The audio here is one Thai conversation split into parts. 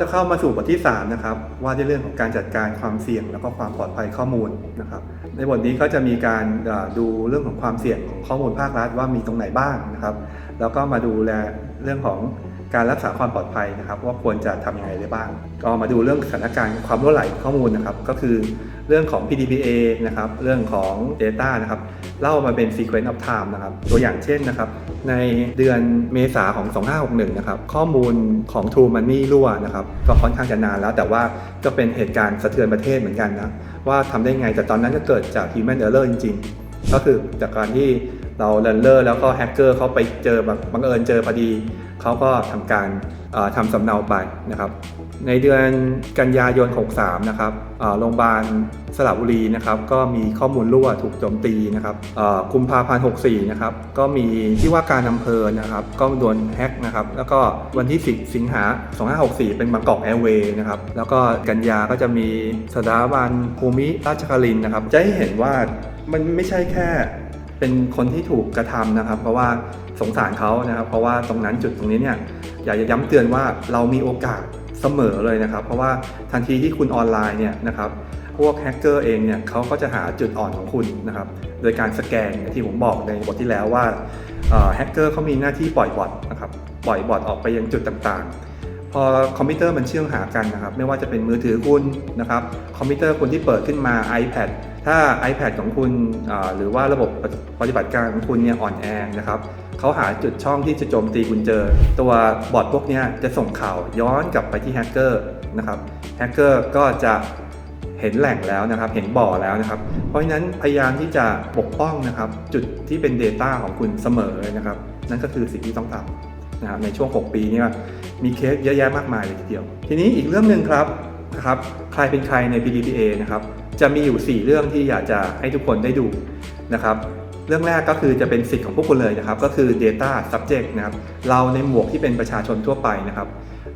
จะเข้ามาสู่บทที่3นะครับว่าในเรื่องของการจัดการความเสี่ยง แล้วก็ความปลอดภัยข้อมูลนะครับในบทนี้ก็จะมีการดูเรื่องของความเสี่ยงของข้อมูลภาครัฐว่ามีตรงไหนบ้างนะครับ แล้วก็มาดูแลเรื่องของ การรักษาความปลอดภัยนะครับ ว่าควรจะทำยังไงได้บ้าง ก็มาดูเรื่องสถานการณ์ความรั่วไหลข้อมูลนะครับ ก็คือเรื่องของ PDPA นะครับ เรื่องของ Data นะครับ เล่ามาเป็น Sequence of Time นะครับ ตัวอย่างเช่นนะครับ ในเดือนเมษาของ 2561 นะครับ ข้อมูลของ True Money รั่วนะครับ ก็ค่อนข้างจะนานแล้ว แต่ว่าก็เป็นเหตุการณ์สะเทือนประเทศเหมือนกันนะ ว่าทำได้ไง แต่ตอนนั้นก็เกิดจาก Human Error จริง ๆ ก็คือจากการที่ เราเรนเลอร์แล้วก็แฮกเกอร์เขาไปเจอบังบังเอิญเจอพอดีเขาก็ทำการเอ่อทำสำเนาไปนะครับ ในเดือนกันยายน 63 นะครับโรงพยาบาลสระบุรีนะครับก็มีข้อมูลรั่วถูกโจมตีนะครับเอ่อกุมภาพันธ์ 64 นะครับก็มีที่ว่าการอำเภอนะครับก็โดนแฮกนะครับแล้วก็วันที่ 10 สิงหา 2564 เป็นบางกอกแอร์เวย์นะครับแล้วก็กันยาก็จะมีสถาบันภูมิราชคารินนะครับจะให้เห็นว่ามันไม่ใช่แค่ เป็นคนที่ถูกกระทำนะครับ เพราะว่าสงสารเขานะครับ เพราะว่าตรงนั้นจุดตรงนี้เนี่ยอยากจะย้ำเตือนว่าเรามีโอกาสเสมอเลยนะครับ เพราะว่าทันทีที่คุณออนไลน์เนี่ยนะครับพวกแฮกเกอร์เองเนี่ยเขาก็จะหาจุดอ่อนของคุณนะครับ โดยการสแกนที่ผมบอกในบทที่แล้วว่าแฮกเกอร์เขามีหน้าที่ปล่อยบอทนะครับปล่อยบอทออกไปยังจุดต่างๆ พอคอมพิวเตอร์มันเชื่อมหากันนะครับ ไม่ว่าจะเป็นมือถือคุณนะครับ คอมพิวเตอร์คุณที่เปิดขึ้นมา iPad ถ้า iPad ของคุณหรือว่าระบบปฏิบัติการของคุณเนี่ยอ่อนแอนะครับเขาหาจุดช่องที่จะโจมตีคุณเจอ ตัวบอทพวกนี้จะส่งข่าวย้อนกลับไปที่แฮกเกอร์นะครับแฮกเกอร์ก็จะเห็นแหล่งแล้วนะครับ เห็นบ่อแล้วนะครับ เพราะฉะนั้นพยายามที่จะปกป้องนะครับ จุดที่เป็น Data ของคุณเสมอนะครับ นั่นก็คือสิ่งที่ต้องทำ นะครับในช่วง 6 ปีนี้มีเคสเยอะแยะมากมายเลยทีเดียว ทีนี้อีกเรื่องหนึ่งครับนะครับใครเป็นใครใน PDPA นะครับจะมีอยู่ 4 เรื่องที่อยากจะให้ทุกคนได้ดูนะครับเรื่องแรกก็คือจะเป็นสิทธิ์ของพวกคุณเลยนะครับ ก็คือ Data Subject นะครับเราในหมวกที่เป็นประชาชนทั่วไปนะครับ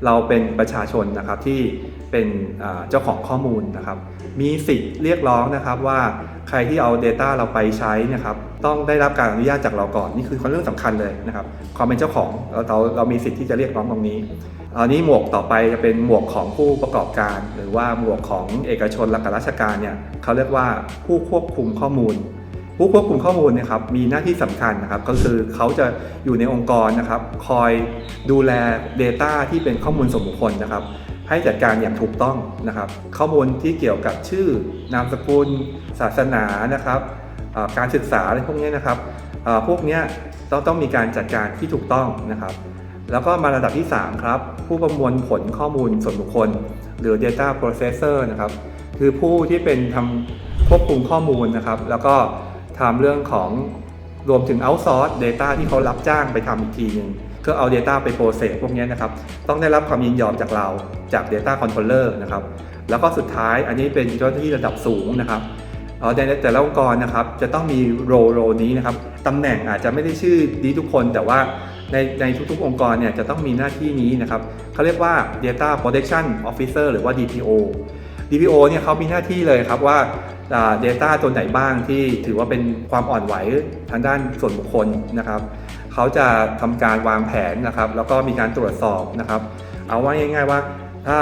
เราเป็นประชาชนนะครับที่เป็นเจ้าของข้อมูลนะครับ มีสิทธิ์เรียกร้องนะครับว่าใครที่เอา Data เราไปใช้นะครับต้องได้รับการอนุญาตจากเราก่อนนี่คือเรื่องสำคัญเลยนะครับความเป็นเจ้าของเราเราเรามีสิทธิ์ที่จะเรียกร้องตรงนี้อันนี้หมวกต่อไปจะเป็นหมวกของผู้ประกอบการ หรือว่าหมวกของเอกชนและกับราชการเนี่ยเขาเรียกว่าผู้ควบคุมข้อมูล ผู้ควบคุมข้อมูลนะครับมีหน้าที่สำคัญนะครับก็คือเขาจะอยู่ในองค์กรนะครับ คอยดูแล Data ที่เป็นข้อมูลส่วนบุคคลนะครับ ให้จัดการอย่างถูกต้องนะครับ ข้อมูลที่เกี่ยวกับชื่อนามสกุล ศาสนานะครับการศึกษาอะไรพวกนี้นะครับพวกนี้ต้องต้องมีการจัดการที่ถูกต้องนะครับ แล้วก็มาระดับที่ 3 ครับ ผู้ประมวลผลข้อมูลส่วนบุคคล หรือ data processor นะครับ คือผู้ที่เป็นทำควบคุมข้อมูลนะครับ แล้วก็ ทำเรื่องของรวมถึง outsource data ที่เขารับจ้างไปทำอีกทีหนึ่งเพื่อเอา Data ไป process พวกนี้นะครับ ต้องได้รับความยินยอมจากเราจาก data controller นะครับ แล้วก็สุดท้ายอันนี้เป็นเจ้าหน้าที่ระดับสูงนะครับในแต่ละองค์กรนะครับจะต้องมีโรโรนี้นะครับตำแหน่งอาจจะไม่ได้ชื่อนี้ทุกคนแต่ว่าในในทุกๆ องค์กรเนี่ยจะต้องมีหน้าที่นี้นะครับเขาเรียกว่า Data Protection Officer หรือว่า DPO DPO เนี่ยเขามีหน้าที่เลยครับว่า Data ตัวไหนบ้างที่ถือว่าเป็นความอ่อนไหวทางด้านส่วนบุคคลนะครับเขาจะทำการวางแผนนะครับ แล้วก็มีการตรวจสอบนะครับ เอาว่าง่าย ๆว่า ถ้า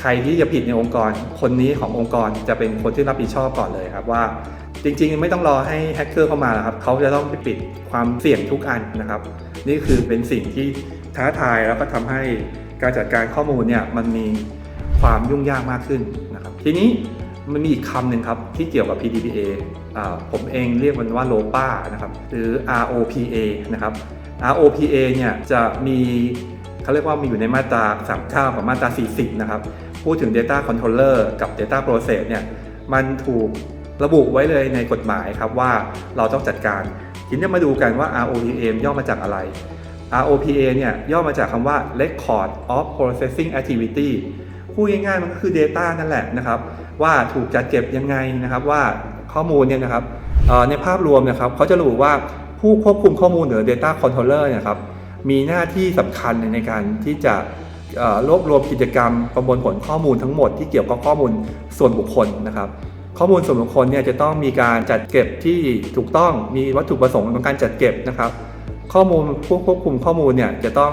ใครที่จะผิดในองค์กร คนนี้ขององค์กรจะเป็นคนที่รับผิดชอบก่อนเลยครับว่าจริงๆ ไม่ต้องรอให้แฮกเกอร์เข้ามาแล้วครับเขาจะต้องไปปิดความเสี่ยงทุกอันนะครับ นี่คือเป็นสิ่งที่ท้าทายแล้วก็ทำให้การจัดการข้อมูลเนี่ยมันมี ความยุ่งยากมากขึ้นนะครับทีนี้มันมีอีกคำหนึ่งครับที่เกี่ยวกับ PDPA ผมเองเรียกมันว่า ROPA นะครับหรือ ROPA นะครับ ROPA เนี่ยจะมีเขาเรียกว่ามีอยู่ในมาตรา39กับมาตรา 40 นะครับ พูดถึง Data Controller กับ Data Process เนี่ยมันถูกระบุไว้เลยในกฎหมายครับว่าเราต้องจัดการ ทีนี้มาดูกันว่า ROPA ย่อมาจากอะไร ROPA เนี่ยย่อมาจากคำว่า Record of Processing Activity พูดง่ายๆมันก็คือ Data นั่นแหละนะครับ ว่าถูกจัดเก็บยังไงนะครับ ว่าข้อมูลเนี่ยนะครับในภาพรวมนะครับเขาจะระบุว่าผู้ควบคุมข้อมูลหรือ Data Controller นะครับมีหน้าที่สำคัญในการที่จะรวบรวมกิจกรรมประมวลผลข้อมูลทั้งหมดที่เกี่ยวกับข้อมูลส่วนบุคคลนะครับ ข้อมูลส่วนบุคคลเนี่ยจะต้องมีการจัดเก็บที่ถูกต้องมีวัตถุประสงค์ของการจัดเก็บนะครับ ข้อมูลผู้ควบคุมข้อมูลเนี่ยจะต้อง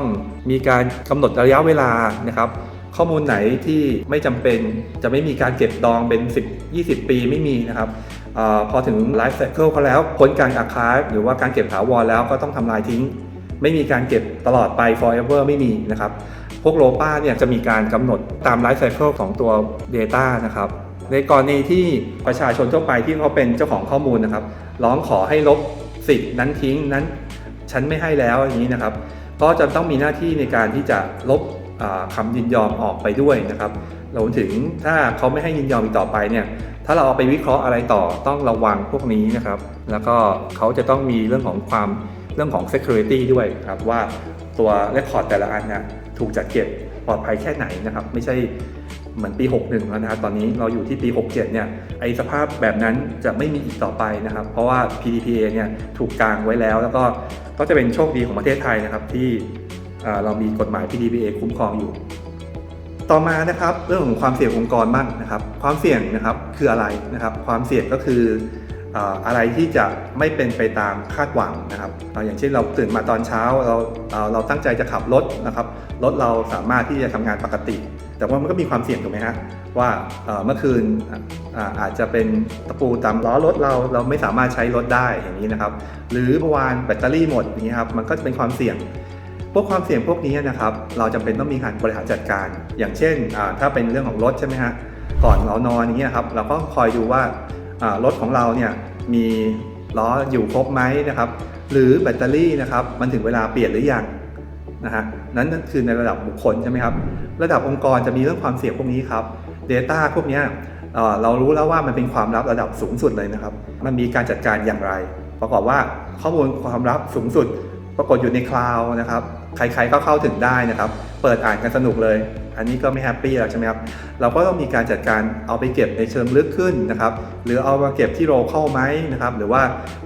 มีการกำหนดระยะเวลานะครับ ข้อมูลไหนที่ไม่จำเป็นจะไม่มีการเก็บดองเป็น 10 20 ปีไม่มีนะครับอพอถึงไลฟ์ไซเคิลเขาแล้วพ้นการอาคาหรือว่าการเก็บถาวรแล้วก็ต้องทำลายทิ้ง ไม่มีการเก็บตลอดไป forever ไม่มีนะครับ พวกโลป้าเนี่ยจะมีการกำหนดตามไลฟ์ไซเคิลของตัว Data นะครับในกรณีที่ประชาชนทั่วไปที่เขาเป็นเจ้าของข้อมูลนะครับ ร้องขอให้ลบสิทธิ์นั้นทิ้งนั้นฉันไม่ให้แล้วอย่างนี้นะครับ ก็จะต้องมีหน้าที่ในการที่จะลบ อ่าคำยินยอมออกไปด้วยนะครับรวมถึงถ้าเขาไม่ให้ยินยอมอีกต่อไปเนี่ยถ้าเราเอาไปวิเคราะห์อะไรต่อต้องระวังพวกนี้นะครับ แล้วก็เขาจะต้องมีเรื่องของความเรื่องของ security ด้วยครับว่าตัว record แต่ละอันนะถูกจัดเก็บปลอดภัยแค่ไหนนะครับ ไม่ใช่เหมือนปี 61 แล้วนะครับตอนนี้เราอยู่ที่ปี 67 เนี่ยไอสภาพแบบนั้นจะไม่มีอีกต่อไปนะครับ เพราะว่า PDPA เนี่ยถูกกางไว้แล้ว แล้วก็ก็จะเป็นโชคดีของประเทศไทยนะครับที่ เรามีกฎหมาย PDPA คุ้มครองอยู่ ต่อมานะครับเรื่องของความเสี่ยงองค์กรบ้างนะครับ ความเสี่ยงนะครับคืออะไรนะครับ ความเสี่ยงก็คืออะไรที่จะไม่เป็นไปตามคาดหวังนะครับ อย่างเช่นเราตื่นมาตอนเช้าเราอ่าเราตั้งใจจะขับรถนะครับรถเราสามารถที่จะทำงานปกติ แต่ว่ามันก็มีความเสี่ยงถูกไหมฮะว่าเมื่อคืนอาอาจจะเป็นตะปูตามล้อรถเราเราไม่สามารถใช้รถได้อย่างนี้นะครับ หรือเมื่อวานแบตเตอรี่หมดอย่างนี้ครับมันก็จะเป็นความเสี่ยง พวกความเสี่ยงพวกนี้นะครับ เราจำเป็นต้องมีการบริหารจัดการ อย่างเช่นถ้าเป็นเรื่องของรถใช่ไหมฮะก่อนเรานอนอย่างเงี้ยครับเราก็คอยดูว่ารถของเราเนี่ยมีล้ออยู่ครบไหมนะครับ หรือแบตเตอรี่นะครับ มันถึงเวลาเปลี่ยนหรือยังนะฮะนั้นคือในระดับบุคคลใช่ไหมครับ ระดับองค์กรจะมีเรื่องความเสี่ยงพวกนี้ครับ Data พวกเนี้ยเอ่อเรารู้แล้วว่ามันเป็นความลับระดับสูงสุดเลยนะครับ มันมีการจัดการอย่างไร ประกอบว่าข้อมูลความลับสูงสุด ปรากฏอยู่ในคลาวด์นะครับ ใครๆก็เข้าถึงได้นะครับ เปิดอ่านกันสนุกเลย อันนี้ก็ไม่แฮปปี้แล้วใช่ไหมครับ เราก็ต้องมีการจัดการเอาไปเก็บในเชิงลึกขึ้นนะครับ หรือเอามาเก็บที่โรเข้าไหมนะครับ หรือว่า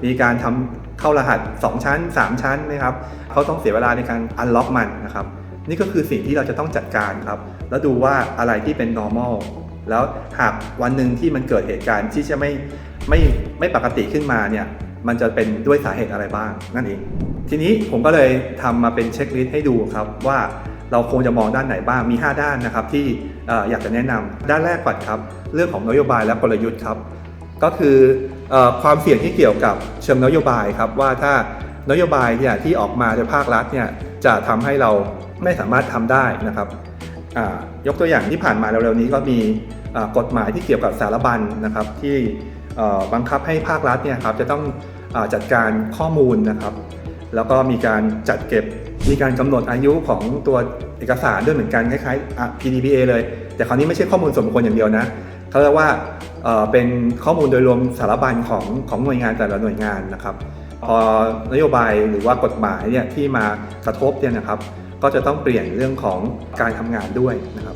มีการทำเข้ารหัส 2 ชั้น 3 ชั้นนะครับ เขาต้องเสียเวลาในการอันล็อกมันนะครับ นี่ก็คือสิ่งที่เราจะต้องจัดการครับ แล้วดูว่าอะไรที่เป็น normal แล้วหากวันหนึ่งที่มันเกิดเหตุการณ์ที่จะไม่ไม่ไม่ปกติขึ้นมาเนี่ย มันจะเป็นด้วยสาเหตุอะไรบ้างนั่นเอง ทีนี้ผมก็เลยทำมาเป็นเช็คลิสต์ให้ดูครับว่าเราควรจะมองด้านไหนบ้างมี 5 ด้านนะครับที่ออยากจะแนะนำด้านแรกก่อนครับ เรื่องของนโยบายและกลยุทธ์ครับ ก็คืออความเสี่ยงที่เกี่ยวกับเชิงนโยบายครับว่าถ้านโยบายเนี่ยที่ออกมาโดยภาครัฐเนี่ยจะทำให้เราไม่สามารถทำได้นะครับยกตัวอย่างที่ผ่านมาเร็วๆนี้ก็มีกฎหมายที่เกี่ยวกับสารบัญนะครับที่ บังคับให้ภาครัฐเนี่ยครับจะต้องอจัดการข้อมูลนะครับ แล้วก็มีการจัดเก็บมีการกำหนดอายุของตัวเอกสารด้วยเหมือนกันคล้ายๆ PDPA เลย แต่คราวนี้ไม่ใช่ข้อมูลส่วนบุคคลอย่างเดียวนะเขาเรียกว่าเอ่อเป็นข้อมูลโดยรวมสารบัญของของหน่วยงานแต่ละหน่วยงานนะครับ พอนโยบายหรือว่ากฎหมายเนี่ยที่มากระทบเนี่ยนะครับ ก็จะต้องเปลี่ยนเรื่องของการทำงานด้วยนะครับ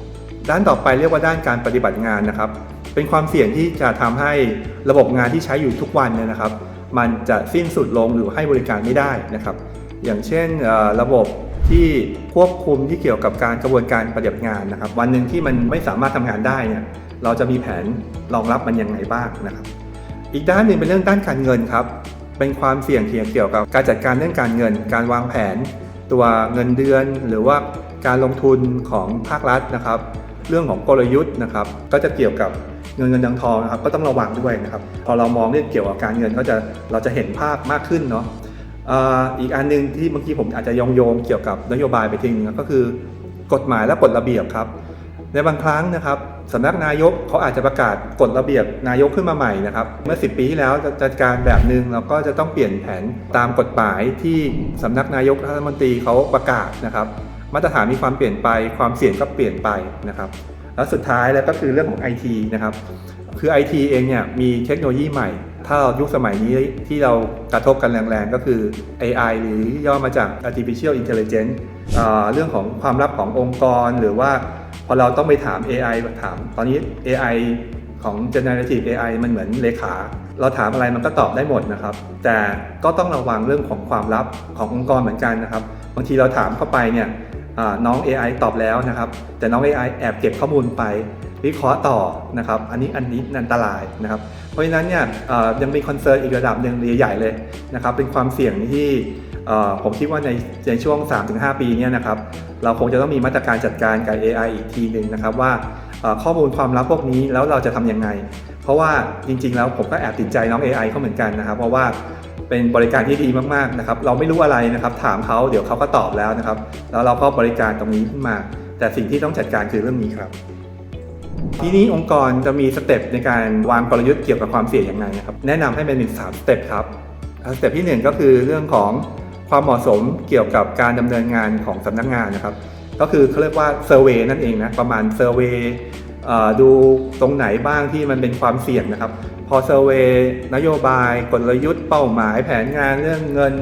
ด้านต่อไปเรียกว่าด้านการปฏิบัติงานนะครับ เป็นความเสี่ยงที่จะทำให้ระบบงานที่ใช้อยู่ทุกวันเนี่ยนะครับ มันจะสิ้นสุดลงหรือให้บริการไม่ได้นะครับ อย่างเช่นระบบที่ควบคุมที่เกี่ยวกับการกระบวนการปฏิบัติงานนะครับ วันหนึ่งที่มันไม่สามารถทำงานได้เนี่ยเราจะมีแผนรองรับมันยังไงบ้างนะครับ อีกด้านหนึ่งเป็นเรื่องด้านการเงินครับเป็นความเสี่ยงเกี่ยวกับการจัดการเรื่องการเงิน การวางแผน ตัวเงินเดือน หรือว่าการลงทุนของภาครัฐนะครับ เรื่องของกลยุทธ์นะครับก็จะเกี่ยวกับเงินเงินทองทองนะครับก็ต้องระวังด้วยนะครับพอเรามองเรื่องเกี่ยวกับการเงินก็จะเราจะเห็นภาพมากขึ้นเนาะอีกอันหนึงที่เมื่อกี้ผมอาจจะโยงโยงเกี่ยวกับนโยบายไปทีนึงก็คือกฎหมายและกฎระเบียบครับในบางครั้งนะครับสำนักนายกเขาอาจจะประกาศกฎระเบียบนายกขึ้นมาใหม่นะครับเมื่อ 10 ปีที่แล้วจะจัดการแบบหนึ่งเราก็จะต้องเปลี่ยนแผนตามกฎหมายที่สำนักนายกรัฐมนตรีเขาประกาศนะครับ มาตรฐานมีความเปลี่ยนไป ความเสี่ยงก็เปลี่ยนไปนะครับ แล้วสุดท้ายแล้วก็คือเรื่องของ IT นะครับ คือ IT เองเนี่ยมีเทคโนโลยีใหม่ ถ้าเรายุคสมัยนี้ที่เรากระทบกันแรงๆ ก็คือ AI หรือย่อมาจาก artificial intelligence เรื่องของความลับขององค์กรหรือว่าพอเราต้องไปถาม AI ถาม ตอนนี้ AI ของ generative AI มันเหมือนเลขา เราถามอะไรมันก็ตอบได้หมดนะครับ แต่ก็ต้องระวังเรื่องของความลับขององค์กรเหมือนกันนะครับ บางทีเราถามเข้าไปเนี่ย น้อง AI ตอบแล้วนะครับ แต่น้อง AI แอบเก็บข้อมูลไปวิเคราะห์ต่อนะครับ อันนี้อันนี้อันตรายนะครับ เพราะฉะนั้นเนี่ยยังมีคอนเซิร์นอีกระดับหนึ่งใหญ่ๆเลยนะครับ เป็นความเสี่ยงที่ผมคิดว่าในในช่วง 3-5 ปีนี้นะครับ เราคงจะต้องมีมาตรการจัดการกับ AI อีกทีหนึ่งนะครับว่าข้อมูลความลับพวกนี้แล้วเราจะทำยังไง เพราะว่าจริงๆ แล้วผมก็แอบติดใจน้อง AI เขาเหมือนกันนะครับ เพราะว่า เป็นบริการที่ดีมากๆนะครับ เราไม่รู้อะไรนะครับ ถามเขาเดี๋ยวเขาก็ตอบแล้วนะครับ แล้วเราก็บริการตรงนี้ขึ้นมา แต่สิ่งที่ต้องจัดการคือเรื่องนี้ครับ ทีนี้องค์กรจะมีสเต็ปในการวางกลยุทธ์เกี่ยวกับความเสี่ยงยังไงนะครับ แนะนำให้เป็นสามสเต็ปครับสเต็ปที่หนึ่งก็คือเรื่องของความเหมาะสมเกี่ยวกับการดำเนินงานของสำนักงานนะครับ ก็คือเขาเรียกว่าเซอร์เวยนั่นเองนะประมาณเซอร์เวยดูตรงไหนบ้างที่มันเป็นความเสี่ยงนะครับ อเซอร์เวยนโยบาย กลยุทธ์เป้าหมาย แผนงานเรื่องเงิน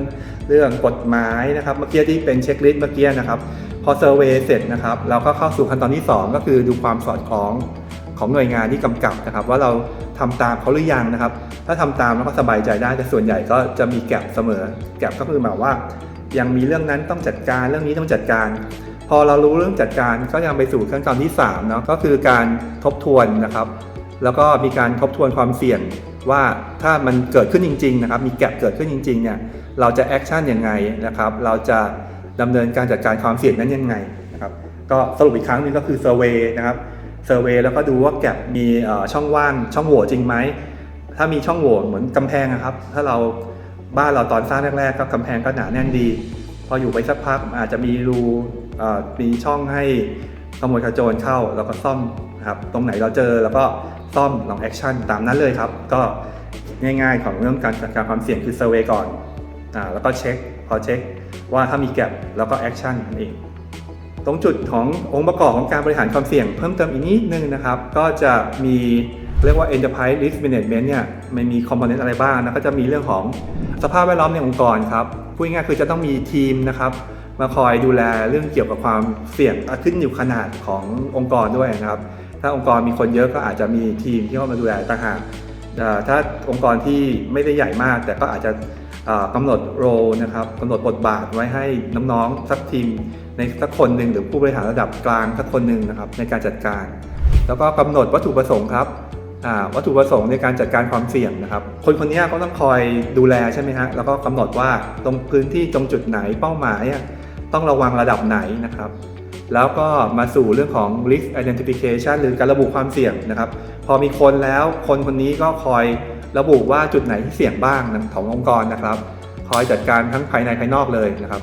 เรื่องกฎหมายนะครับเมื่อกี้ที่เป็นเช็คลิสต์เมื่อกี้นะครับ พอเซอร์เวยเสร็จนะครับ เราก็เข้าสู่ขั้นตอนที่ 2 ก็คือดูความสอดคล้องของหน่วยงานที่กำกับนะครับ ว่าเราทำตามเขาหรือยังนะครับ ถ้าทำตามแล้วก็สบายใจได้แต่ส่วนใหญ่ก็จะมีแก็บเสมอแก็บก็คือหมายว่า ยังมีเรื่องนั้นต้องจัดการเรื่องนี้ต้องจัดการ พอเรารู้เรื่องจัดการก็ยังไปสู่ขั้นตอนที่3เนาะก็คือการทบทวนนะครับ แล้วก็มีการทบทวนความเสี่ยงว่าถ้ามันเกิดขึ้นจริงๆนะครับมีแก็บเกิดขึ้นจริงๆเนี่ยเราจะแอคชั่นยังไงนะครับเราจะดำเนินการจัดการความเสี่ยงนั้นยังไงนะครับก็สรุปอีกครั้งนึงก็คือเซอร์เวยนะครับเซอร์เวยแล้วก็ดูว่าแก็บมีช่องว่างช่องโหว่จริงไหมถ้ามีช่องโหว่เหมือนกำแพงอะครับ ถ้าเราบ้านเราตอนสร้างแรกๆก็กำแพงก็หนาแน่นดี พออยู่ไปสักพักอาจจะมีรูมีช่องให้ขโมยขโจรเข้าแล้วก็ซ่อม นะครับตรงไหนเราเจอแล้วก็ซ่อมลองแอคชั่นตามนั้นเลยครับ ก็ง่ายๆของเรื่องการจัดการความเสี่ยงคือเซอร์เวยก่อนอ่าแล้วก็เช็คพอเช็คว่าถ้ามีแก็บแล้วก็แอคชั่นนั่นเองตรงจุดขององค์ประกอบของการบริหารความเสี่ยงเพิ่มเติมอีกนิดนึงนะครับ ก็จะมีเรียกว่า enterprise risk management เนี่ยมันมี component อะไรบ้างนะก็จะมีเรื่องของสภาพแวดล้อมในองค์กรครับพูดง่ายๆคือจะต้องมีทีมนะครับมาคอยดูแลเรื่องเกี่ยวกับความเสี่ยงขึ้นอยู่ขนาดขององค์กรด้วยนะครับ ถ้าองค์กรมีคนเยอะก็อาจจะมีทีมที่เข้ามาดูแลต่างหากถ้าองค์กรที่ไม่ได้ใหญ่มาก แต่ก็อาจจะอ่ากำหนดโรนะครับกำหนดบทบาทไว้ให้น้องๆสักทีมในสักคนหนึ่งหรือผู้บริหารระดับกลางสักคนหนึ่งนะครับในการจัดการ แล้วก็กำหนดวัตถุประสงค์ครับวัตถุประสงค์ในการจัดการความเสี่ยงนะครับ คนคนนี้ก็ต้องคอยดูแลใช่ไหมฮะแล้วก็กำหนดว่าตรงพื้นที่ตรงจุดไหนเป้าหมายต้องระวังระดับไหนนะครับ แล้วก็มาสู่เรื่องของ risk identification หรือการระบุความเสี่ยงนะครับ พอมีคนแล้วคนคนนี้ก็คอยระบุว่าจุดไหนที่เสี่ยงบ้างขององค์กรนะครับ คอยจัดการทั้งภายในภายนอกเลยนะครับ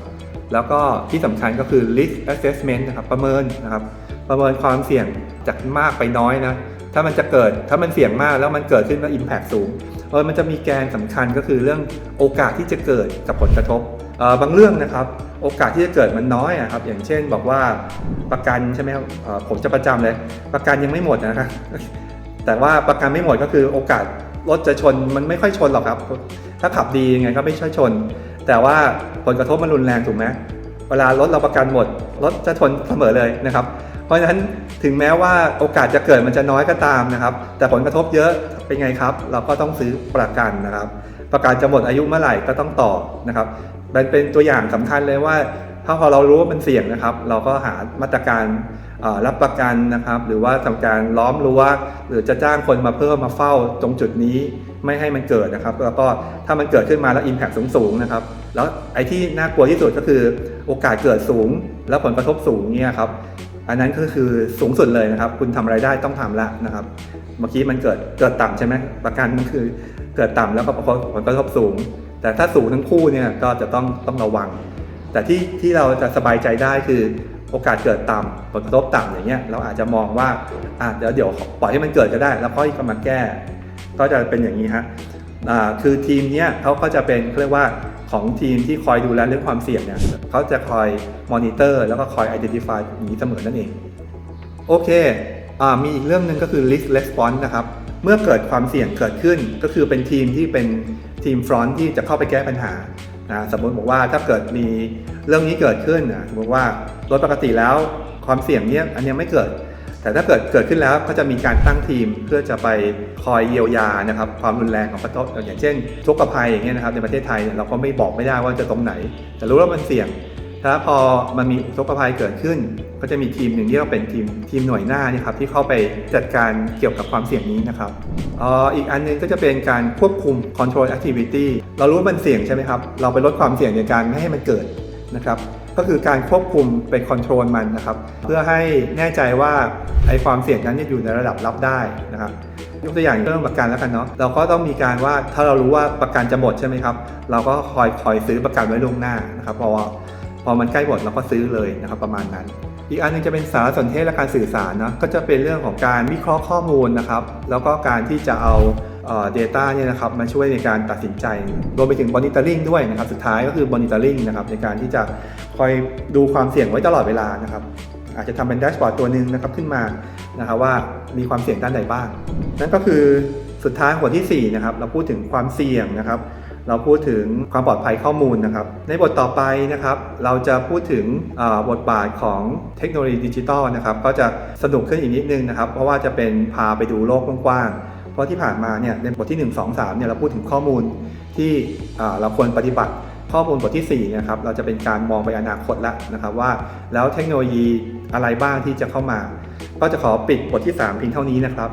แล้วก็ที่สำคัญก็คือ risk assessment นะครับประเมินนะครับ ประเมินความเสี่ยงจากมากไปน้อยนะ ถ้ามันจะเกิดถ้ามันเสี่ยงมากแล้วมันเกิดขึ้นแล้ว impact สูงเออมันจะมีแกนสำคัญก็คือเรื่องโอกาสที่จะเกิดกับผลกระทบ บางเรื่องนะครับโอกาสที่จะเกิดมันน้อยอะครับอย่างเช่นบอกว่าประกันใช่ไหมครับผมจะประจำเลย ประกันยังไม่หมดนะครับแต่ว่าประกันไม่หมดก็คือโอกาสรถจะชนมันไม่ค่อยชนหรอกครับ ถ้าขับดียังไงก็ไม่ช่อยชน แต่ว่าผลกระทบมันรุนแรงถูกไหมเวลารถเราประกันหมดรถจะชนเสมอเลยนะครับ เพราะฉะนั้นถึงแม้ว่าโอกาสจะเกิดมันจะน้อยก็ตามนะครับ แต่ผลกระทบเยอะเป็นไงครับ เราก็ต้องซื้อประกันนะครับ ประกันจะหมดอายุเมื่อไหร่ก็ต้องต่อนะครับมันเป็นตัวอย่างสำคัญเลยว่า ถ้าพอเรารู้ว่ามันเสี่ยงนะครับ เราก็หามาตรการรับประกันนะครับ หรือว่าทำการล้อมรั้วหรือจะจ้างคนมาเพิ่มมาเฝ้าตรงจุดนี้ไม่ให้มันเกิดนะครับ แล้วก็ถ้ามันเกิดขึ้นมาแล้ว Impact สูงๆนะครับ แล้วไอ้ที่น่ากลัวที่สุดก็คือโอกาสเกิดสูง แล้วผลกระทบสูงเนี่ยครับอันนั้นก็คือสูงสุดเลยนะครับ คุณทำอะไรได้ต้องทำล้วนะครับ เมื่อกี้มันเกิดเกิดต่ำใช่ไหมประกันมันคือ เกิดต่ำแล้วก็ผลกระทบสูง แต่ถ้าสูงทั้งคู่เนี่ยก็จะต้องต้องระวัง แต่ที่ที่เราจะสบายใจได้คือโอกาสเกิดต่ำผลกระทบต่ำอย่างเงี้ยเราอาจจะมองว่าอะเดี๋ยวเดี๋ยวปล่อยให้มันเกิดก็ได้ แล้วค่อยมาแก้ ก็จะเป็นอย่างนี้ฮะอ่าคือทีมเนี้ยเขาก็จะเป็นเขาเรียกว่าของทีมที่คอยดูแลเรื่องความเสี่ยงเนี่ยเขาจะคอยมอนิเตอร์แล้วก็คอย identify อย่างนี้เสมอนั่นเอง โอเคอ่ามีอีกเรื่องหนึ่งก็คือ risk response นะครับ เมื่อเกิดความเสี่ยงเกิดขึ้นก็คือเป็นทีมที่เป็นทีมฟรอนต์ที่จะเข้าไปแก้ปัญหานะสมมติบอกว่าถ้าเกิดมีเรื่องนี้เกิดขึ้นนะสมมติว่าโดยปกติแล้วความเสี่ยงเนี้ยอันนี้ไม่เกิด แต่ถ้าเกิดเกิดขึ้นแล้วก็จะมีการตั้งทีมเพื่อจะไปคอยเยียวยานะครับความรุนแรงของประทบอย่างเช่นทุกขภัยอย่างเงี้ยนะครับในประเทศไทยเนี่ยเราก็ไม่บอกไม่ได้ว่าจะตรงไหน แต่รู้ว่ามันเสี่ยง แล้วพอมันมีอุทกภัยเกิดขึ้น ก็จะมีทีมหนึ่งที่เราเป็นทีมทีมหน่วยหน้านี่ครับที่เข้าไปจัดการเกี่ยวกับความเสี่ยงนี้นะครับอีกอันนึงก็จะเป็นการควบคุม control activity เรารู้ว่ามันเสี่ยงใช่ไหมครับ เราไปลดความเสี่ยงในการไม่ให้มันเกิดนะครับก็คือการควบคุมไปคอนโทรลมันนะครับ เพื่อให้แน่ใจว่าไอ้ความเสี่ยงนั้นอยู่ในระดับรับได้นะครับยกตัวอย่างเรื่องประกันแล้วกันเนาะเราก็ต้องมีการว่าถ้าเรารู้ว่าประกันจะหมดใช่ไหมครับ เราก็คอยคอยซื้อประกันไว้ล่วงหน้านะครับพอพ อมันใกล้หมดเราก็ซื้อเลยนะครับประมาณนั้น อีกอันหนึงจะเป็นสารสนเทศและการสื่อสารนะก็จะเป็นเรื่องของการวิเคราะห์ข้อมูลนะครับ แล้วก็การที่จะเอาเอ่อ data เนี่ยนะครับมาช่วยในการตัดสินใจ รวมไปถึง monitoring ด้วยนะครับ สุดท้ายก็คือ monitoring นะครับในการที่จะคอยดูความเสี่ยงไว้ตลอดเวลานะครับอาจจะทำเป็นแดชบอร์ดตัวหนึ่งนะครับขึ้นมานะครับว่ามีความเสี่ยงด้านใดบ้าง นั่นก็คือสุดท้ายหัวทีสี่4นะครับเราพูดถึงความเสี่ยงนะครับ เราพูดถึงความปลอดภัยข้อมูลนะครับ ในบทต่อไปนะครับ เราจะพูดถึงบทบาทของเทคโนโลยีดิจิทัลนะครับ ก็จะสนุกขึ้นอีกนิดนึงนะครับ เพราะว่าจะเป็นพาไปดูโลกกว้างๆ เพราะที่ผ่านมาเนี่ยในบทที่ 1 2 3เนี่ยเราพูดถึงข้อมูลที่เราควรปฏิบัติข้อมูลบทที่4นะครับเราจะเป็นการมองไปอนาคตแล้วนะครับว่าแล้วเทคโนโลยีอะไรบ้างที่จะเข้ามา ก็จะขอปิดบทที่ 3 เพียงเท่านี้นะครับ